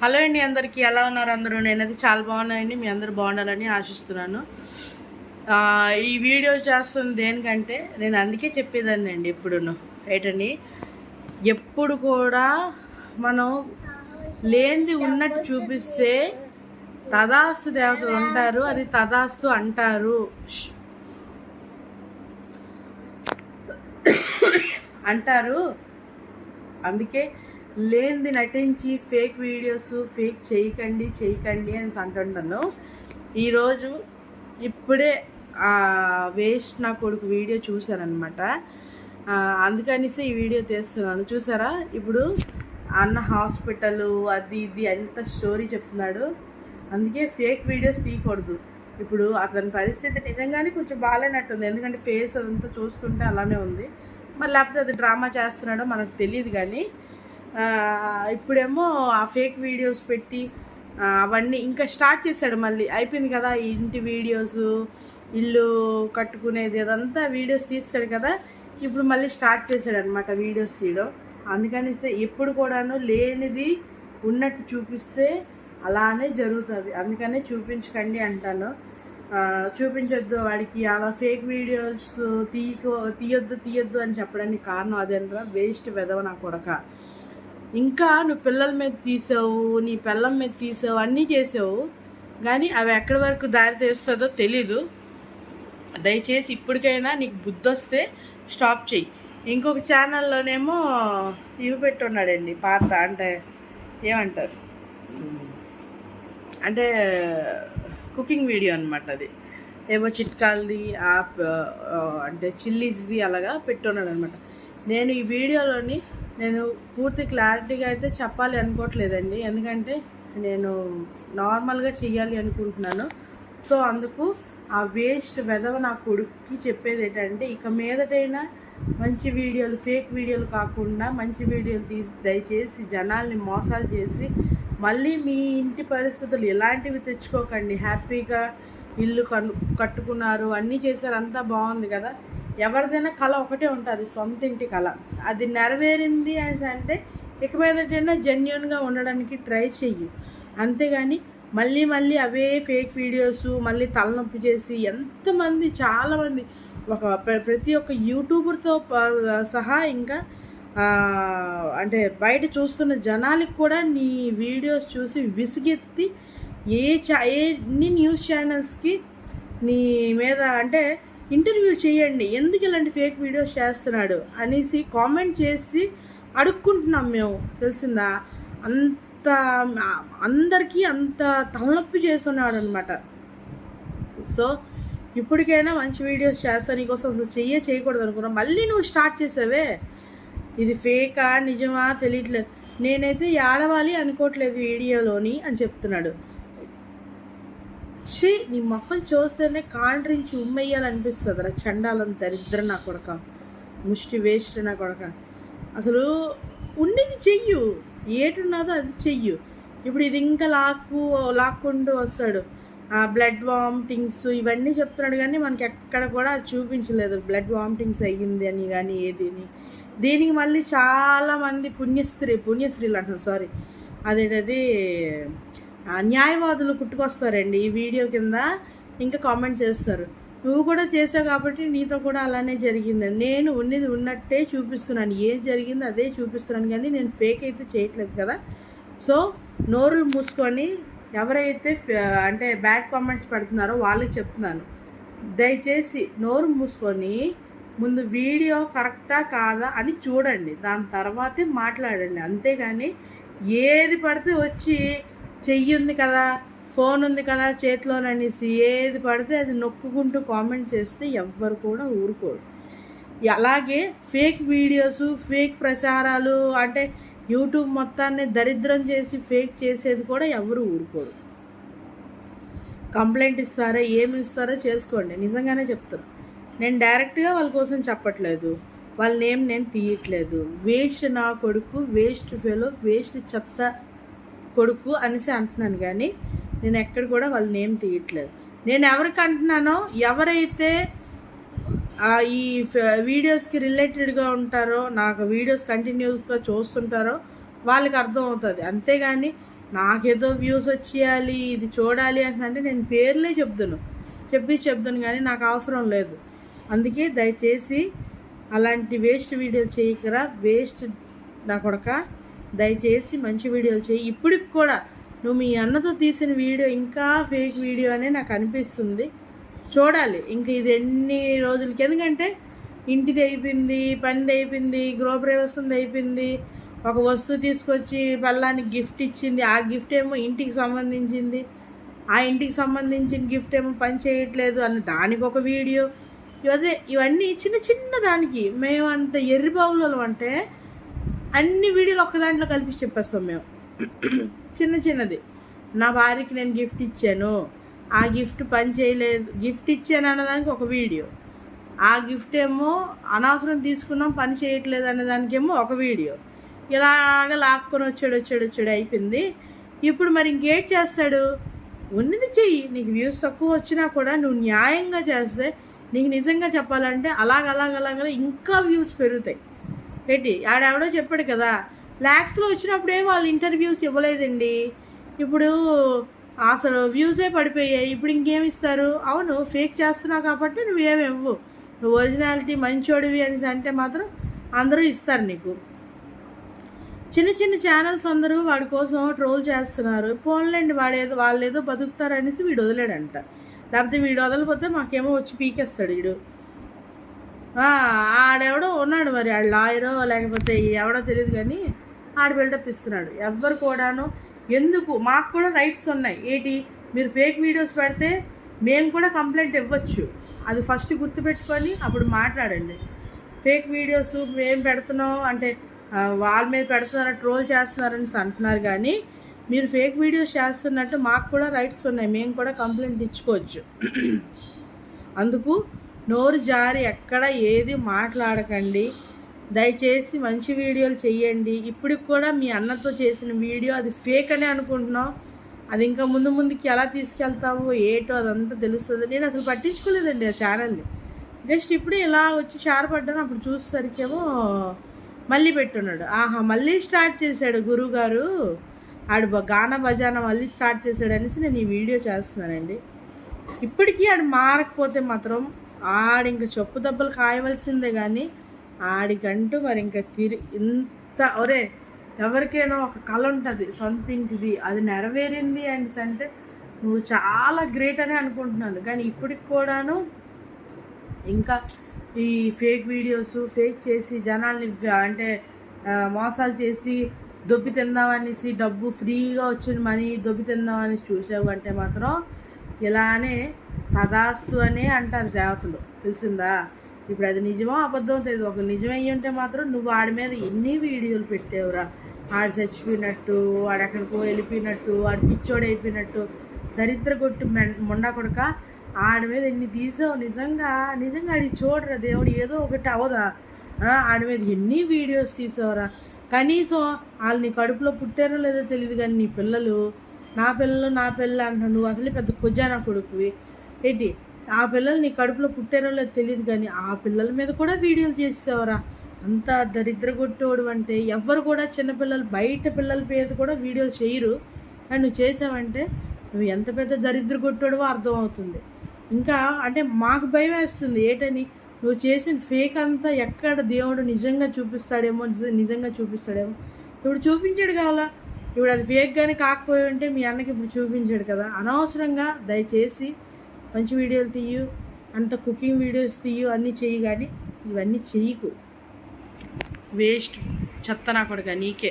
Hello అండి అందరికీ ఎలా ఉన్నారు అందరూ? నేనైతే చాలా బాగున్నానండి మీ అందరూ బాగుండాలని ఆశిస్తున్నాను. ఈ వీడియో చేస్తుంది దేనికంటే నేను అందుకే చెప్పేదాన్ని అండి ఎప్పుడును. ఏంటండి ఎప్పుడు కూడా మనం లేనిది ఉన్నట్టు చూపిస్తే తదాస్తు దేవతలు ఉంటారు అది తదాస్తు అంటారు. అంటారు. అందుకే లేనిది నటించి ఫేక్ వీడియోస్ ఫేక్ చేయకండి చేయకండి అని అంటుంటాను ఈరోజు ఇప్పుడే వేస్ట్ నా కొడుకు వీడియో చూశానమాట అందుకనేసి ఈ వీడియో తీస్తున్నాను. చూసారా? ఇప్పుడు అన్న హాస్పిటల్ అది ఇది అంత స్టోరీ చెప్తున్నాడు. అందుకే ఫేక్ వీడియోస్ తీయకూడదు. ఇప్పుడు అతని పరిస్థితి నిజంగానే కొంచెం బాగాలేనట్టుంది. ఎందుకంటే ఫేస్ అదంతా చూస్తుంటే అలానే ఉంది. మరి లేకపోతే అది డ్రామా చేస్తున్నాడో మనకు తెలియదు కానీ ఇప్పుడేమో ఆ ఫేక్ వీడియోస్ పెట్టి అవన్నీ ఇంకా స్టార్ట్ చేశాడు మళ్ళీ. అయిపోయింది కదా ఇంటి వీడియోస్ ఇల్లు కట్టుకునేది అదంతా వీడియోస్ తీస్తాడు కదా. ఇప్పుడు మళ్ళీ స్టార్ట్ చేశాడు అనమాట వీడియోస్ తీయడం. అందుకనేసి ఎప్పుడు కూడాను లేనిది ఉన్నట్టు చూపిస్తే అలానే జరుగుతుంది. అందుకనే చూపించకండి అంటాను. చూపించొద్దు వాడికి అలా ఫేక్ వీడియోస్ తీయకో తీయొద్దు తీయొద్దు అని చెప్పడానికి కారణం అదేనరా? వేస్ట్ వెదవ నా కొడక. ఇంకా నువ్వు పిల్లల మీద తీసావు నీ పిల్లల మీద తీసావు అన్నీ చేసావు. కానీ అవి ఎక్కడి వరకు దారి తీస్తుందో తెలీదు. దయచేసి ఇప్పటికైనా నీకు బుద్ధి వస్తే స్టాప్ చెయ్యి. ఇంకొక ఛానల్లోనేమో ఇవి పెట్టున్నాడండి పాత అంటే ఏమంటారు? అంటే కుకింగ్ వీడియో అనమాట అది. ఏమో చిట్కాలది ఆ అంటే చిల్లీస్ది అలాగా పెట్టున్నాడు అనమాట నేను ఈ వీడియోలోని నేను పూర్తి క్లారిటీగా అయితే చెప్పాలి అనుకోవట్లేదండి. ఎందుకంటే నేను నార్మల్గా చెయ్యాలి అనుకుంటున్నాను. సో అందుకు ఆ వేస్ట్ వెదవ నా కొడుక్కి చెప్పేది ఏంటంటే ఇక మీదటైనా మంచి వీడియోలు ఫేక్ వీడియోలు కాకుండా మంచి వీడియోలు తీసి దయచేసి జనాల్ని మోసాలు చేసి మళ్ళీ మీ ఇంటి పరిస్థితులు ఎలాంటివి తెచ్చుకోకండి. హ్యాపీగా ఇల్లు కను కట్టుకున్నారు అన్నీ చేశారు అంతా బాగుంది కదా. ఎవరిదైనా కళ ఒకటే ఉంటుంది సొంత ఇంటి కళ. అది నెరవేరింది అని అంటే ఇక మీదటైనా జెన్యున్గా ఉండడానికి ట్రై చెయ్యి. అంతేగాని మళ్ళీ మళ్ళీ అవే ఫేక్ వీడియోస్ మళ్ళీ తలనొప్పి చేసి ఎంతమంది చాలామంది ఒక ప్రతి ఒక్క యూట్యూబర్తో సహా ఇంకా అంటే బయట చూస్తున్న జనాలకి కూడా నీ వీడియోస్ చూసి విసిగెత్తి ఏ చా ఏ న్యూస్ ఛానల్స్కి నీ మీద అంటే ఇంటర్వ్యూ చేయండి. ఎందుకు ఇలాంటి ఫేక్ వీడియోస్ చేస్తున్నాడు అనేసి కామెంట్ చేసి అడుక్కుంటున్నాం మేము. తెలిసిందా? అంత అందరికీ అంత తలనొప్పి చేస్తున్నాడు అనమాట సో ఇప్పటికైనా మంచి వీడియోస్ చేస్తా నీకోసం అసలు చెయ్యే చేయకూడదు అనుకున్నా. మళ్ళీ నువ్వు స్టార్ట్ చేసావే? ఇది ఫేకా? నిజమా? తెలియట్లేదు. నేనైతే ఏడవాలి అనుకోవట్లేదు వీడియోలోని అని చెప్తున్నాడు. ఛీ నీ మొహం చూస్తేనే కాండ్రించి ఉమ్మేయాలనిపిస్తుంది రా చండాలం దరిద్ర నా కొడక ముష్టి వేస్ట్ నా కొడక. అసలు ఉండింది చెయ్యు ఏటున్నదో అది చెయ్యు. ఇప్పుడు ఇది ఇంకా లాక్కు లాక్కుంటూ వస్తాడు. ఆ బ్లడ్ వామిటింగ్స్ ఇవన్నీ చెప్తున్నాడు కానీ మనకి ఎక్కడ కూడా అది చూపించలేదు. బ్లడ్ వామిటింగ్స్ అయ్యింది అని కానీ ఏది అని. దీనికి మళ్ళీ చాలామంది పుణ్యస్త్రీ పుణ్యస్త్రీలు అంటున్నారు సారీ. అదేంటది? న్యాయవాదులు పుట్టుకొస్తారండి ఈ వీడియో కింద. ఇంకా కామెంట్ చేస్తారు. నువ్వు కూడా చేసావు కాబట్టి నీతో కూడా అలానే జరిగింది. నేను ఉన్నది ఉన్నట్టే చూపిస్తున్నాను. ఏం జరిగిందో అదే చూపిస్తున్నాను కానీ నేను ఫేక్ అయితే చేయట్లేదు కదా. సో నోరులు మూసుకొని ఎవరైతే అంటే బ్యాడ్ కామెంట్స్ పెడుతున్నారో వాళ్ళకి చెప్తున్నాను. దయచేసి నోరు మూసుకొని ముందు వీడియో కరెక్టా కాదా అని చూడండి. దాని తర్వాతే మాట్లాడండి. అంతేగాని ఏది పడితే వచ్చి చెయ్యి ఉంది కదా ఫోన్ ఉంది కదా చేతిలోననేసి ఏది పడితే అది నొక్కుకుంటూ కామెంట్ చేస్తే ఎవ్వరు కూడా ఊరుకోరు. అలాగే ఫేక్ వీడియోస్ ఫేక్ ప్రచారాలు అంటే యూట్యూబ్ మొత్తాన్ని దరిద్రం చేసి ఫేక్ చేసేది కూడా ఎవరు ఊరుకోరు. కంప్లైంట్ ఇస్తారా ఏమి ఇస్తారో చేసుకోండి. నిజంగానే చెప్తాను నేను డైరెక్ట్గా వాళ్ళ కోసం చెప్పట్లేదు. వాళ్ళ నేమ్ నేను తీయట్లేదు. వేస్ట్ నా కొడుకు వేస్ట్ ఫెలో వేస్ట్ చెత్త కొడుకు అనేసి అంటున్నాను కానీ నేను ఎక్కడ కూడా వాళ్ళ నేమ్ తీయట్లేదు. నేను ఎవరికి అంటున్నానో ఎవరైతే ఈ వీడియోస్కి రిలేటెడ్గా ఉంటారో నాకు వీడియోస్ కంటిన్యూస్గా చూస్తుంటారో వాళ్ళకి అర్థం అవుతుంది అంతేగాని నాకేదో వ్యూస్ వచ్చేయాలి ఇది చూడాలి అని అంటే నేను పేర్లే చెప్తాను చెప్పి చెప్తాను కానీ నాకు అవసరం లేదు. అందుకే దయచేసి అలాంటి వేస్ట్ వీడియోలు చేయకరా. వేస్ట్ నా కొడక. దయచేసి మంచి వీడియోలు చేయి. ఇప్పటికి కూడా నువ్వు మీ అన్నతో తీసిన వీడియో ఇంకా ఫేక్ వీడియో అనే నాకు అనిపిస్తుంది. చూడాలి. ఇంక ఇది ఎన్ని రోజులకి? ఎందుకంటే ఇంటిది అయిపోయింది పనిది అయిపోయింది గృహప్రవేశంది అయిపోయింది. ఒక వస్తువు తీసుకొచ్చి పల్లానికి గిఫ్ట్ ఇచ్చింది. ఆ గిఫ్ట్ ఏమో ఇంటికి సంబంధించింది. ఆ ఇంటికి సంబంధించిన గిఫ్ట్ ఏమో పని చేయట్లేదు అన్న దానికి ఒక వీడియో. ఇవదే ఇవన్నీ చిన్న చిన్న దానికి. మేము అంత ఎర్రి బావులలో అంటే అన్ని వీడియోలు ఒక్క దాంట్లో కలిపి చెప్పేస్తాం మేము. చిన్న చిన్నది. నా భార్యకి నేను గిఫ్ట్ ఇచ్చాను. ఆ గిఫ్ట్ పని చేయలేదు. గిఫ్ట్ ఇచ్చాను అన్నదానికి ఒక వీడియో. ఆ గిఫ్ట్ ఏమో అనవసరం తీసుకున్నాం పని చేయట్లేదు అన్నదానికేమో ఒక వీడియో. ఇలాగ లాక్కొని వచ్చాడు వచ్చాడు వచ్చాడు అయిపోయింది. ఇప్పుడు మరి ఇంకేం చేస్తాడు? ఉన్నది చెయ్యి. నీకు వ్యూస్ తక్కువ వచ్చినా కూడా నువ్వు న్యాయంగా చేస్తే నీకు నిజంగా చెప్పాలంటే అలాగ అలాగ అలాగ ఇంకా వ్యూస్ పెరుగుతాయి. పెట్టి ఆడెవడో చెప్పాడు కదా. ల్యాక్స్లో వచ్చినప్పుడే వాళ్ళు ఇంటర్వ్యూస్ ఇవ్వలేదండి. ఇప్పుడు అసలు వ్యూసే పడిపోయాయి. ఇప్పుడు ఇంకేమిస్తారు? అవును ఫేక్ చేస్తున్నావు కాబట్టి నువ్వేమి ఇవ్వు. నువ్వు ఒరిజినాలిటీ మంచోడివి అని అంటే మాత్రం అందరూ ఇస్తారు నీకు. చిన్న చిన్న ఛానల్స్ అందరూ వాడి కోసం ట్రోల్ చేస్తున్నారు. పోన్లేండి వాడేదో వాళ్ళు ఏదో బతుకుతారనేసి వీడు వదిలేడంట. లేకపోతే వీడు వదలిపోతే మాకేమో వచ్చి పీకేస్తాడు వీడు. ఆడెవడో ఉన్నాడు మరి. ఆడు లాయరో లేకపోతే ఎవడో తెలియదు కానీ ఆడ బిల్డప్ ఇస్తున్నాడు. ఎవ్వరు కూడాను ఎందుకు? మాకు కూడా రైట్స్ ఉన్నాయి. ఏంటి? మీరు ఫేక్ వీడియోస్ పెడితే మేము కూడా కంప్లైంట్ ఇవ్వచ్చు. అది ఫస్ట్ గుర్తుపెట్టుకొని అప్పుడు మాట్లాడండి. ఫేక్ వీడియోస్ మేము పెడుతున్నాం అంటే వాళ్ళ మీద పెడుతున్నారు ట్రోల్ చేస్తున్నారని అంటున్నారు కానీ మీరు ఫేక్ వీడియోస్ చేస్తున్నట్టు మాకు కూడా రైట్స్ ఉన్నాయి. మేము కూడా కంప్లైంట్ ఇచ్చుకోవచ్చు. అందుకు నోరు జారి ఎక్కడ ఏది మాట్లాడకండి. దయచేసి మంచి వీడియోలు చేయండి ఇప్పటికి కూడా మీ అన్నతో చేసిన వీడియో అది ఫేక్ అని అనుకుంటున్నాం. అది ఇంకా ముందు ముందుకి ఎలా తీసుకెళ్తావో ఏటో అదంతా తెలుస్తుంది. నేను అసలు పట్టించుకోలేదండి ఆ ఛానల్ని జస్ట్ ఇప్పుడు ఇలా వచ్చి చారపడ్డాను అప్పుడు చూసేసరికేమో మళ్ళీ పెట్టున్నాడు. ఆహా మళ్ళీ స్టార్ట్ చేశాడు గురువుగారు ఆడు గాన భజాన మళ్ళీ స్టార్ట్ చేశాడు అనేసి నేను ఈ వీడియో చేస్తున్నానండి. ఇప్పటికీ ఆడు మారకపోతే మాత్రం ఆడింక చెప్పు దెబ్బలు కాయవలసిందే కానీ ఆడికంటూ మరి ఇంకా తిరి ఇంత ఒరే ఎవరికైనా ఒక కళ ఉంటుంది సొంత ఇంటిది అది నెరవేరింది అని అంటే నువ్వు చాలా గ్రేట్ అని అనుకుంటున్నాను. కానీ ఇప్పటికి కూడాను ఇంకా ఈ ఫేక్ వీడియోస్ ఫేక్ చేసి జనాల్ని అంటే మోసాలు చేసి దొబ్బి తిందామనేసి డబ్బు ఫ్రీగా వచ్చిన మనీ దొబ్బి తిందామని చూసావు అంటే మాత్రం ఇలానే తదాస్తు అనే అంటారు దేవతలు. తెలిసిందా? ఇప్పుడు అది నిజమో అబద్ధం తెలియదు ఒక నిజమయ్యి ఉంటే మాత్రం నువ్వు ఆడి మీద ఎన్ని వీడియోలు పెట్టావురా? ఆడు చచ్చిపోయినట్టు ఆడు ఎక్కడికో వెళ్ళిపోయినట్టు ఆడు పిచ్చోడు అయిపోయినట్టు దరిద్ర కొట్టి మొండా కొడక ఆడి మీద ఎన్ని తీసావు? నిజంగా నిజంగా ఆడి చూడరా దేవుడు? ఏదో ఒకటి అవదా? ఆడి మీద ఎన్ని వీడియోస్ తీసావురా? కనీసం వాళ్ళు నీ కడుపులో పుట్టారో లేదో తెలియదు కానీ నీ పిల్లలు నా పిల్లలు నా పిల్లలు అంటున్నావు. నువ్వు అసలు పెద్ద కుజానా కొడుకువి. ఏంటి ఆ పిల్లలు నీ కడుపులో పుట్టారో లేదో తెలియదు కానీ ఆ పిల్లల మీద కూడా వీడియోలు చేసేవారా అంత దరిద్ర కొట్టేవాడు అంటే ఎవ్వరు కూడా చిన్నపిల్లలు బయట పిల్లల మీద కూడా వీడియోలు చేయరు. కానీ నువ్వు చేసావంటే నువ్వు ఎంత పెద్ద దరిద్ర కొట్టాడో అర్థమవుతుంది ఇంకా అంటే మాకు భయం వేస్తుంది ఏటని? నువ్వు చేసిన ఫేక్ అంతా ఎక్కడ దేవుడు నిజంగా చూపిస్తాడేమో నిజంగా చూపిస్తాడేమో? ఇప్పుడు చూపించాడు కావాలా? ఇప్పుడు అది ఫేక్ కానీ కాకపోయి ఉంటే మీ అన్నకి ఇప్పుడు చూపించాడు కదా. అనవసరంగా దయచేసి మంచి వీడియోలు తీయు అంత కుకింగ్ వీడియోస్ తీయు అన్నీ చెయ్యి కానీ ఇవన్నీ చెయ్యకు. వేస్ట్. చెత్త నా కొడుక నీకే.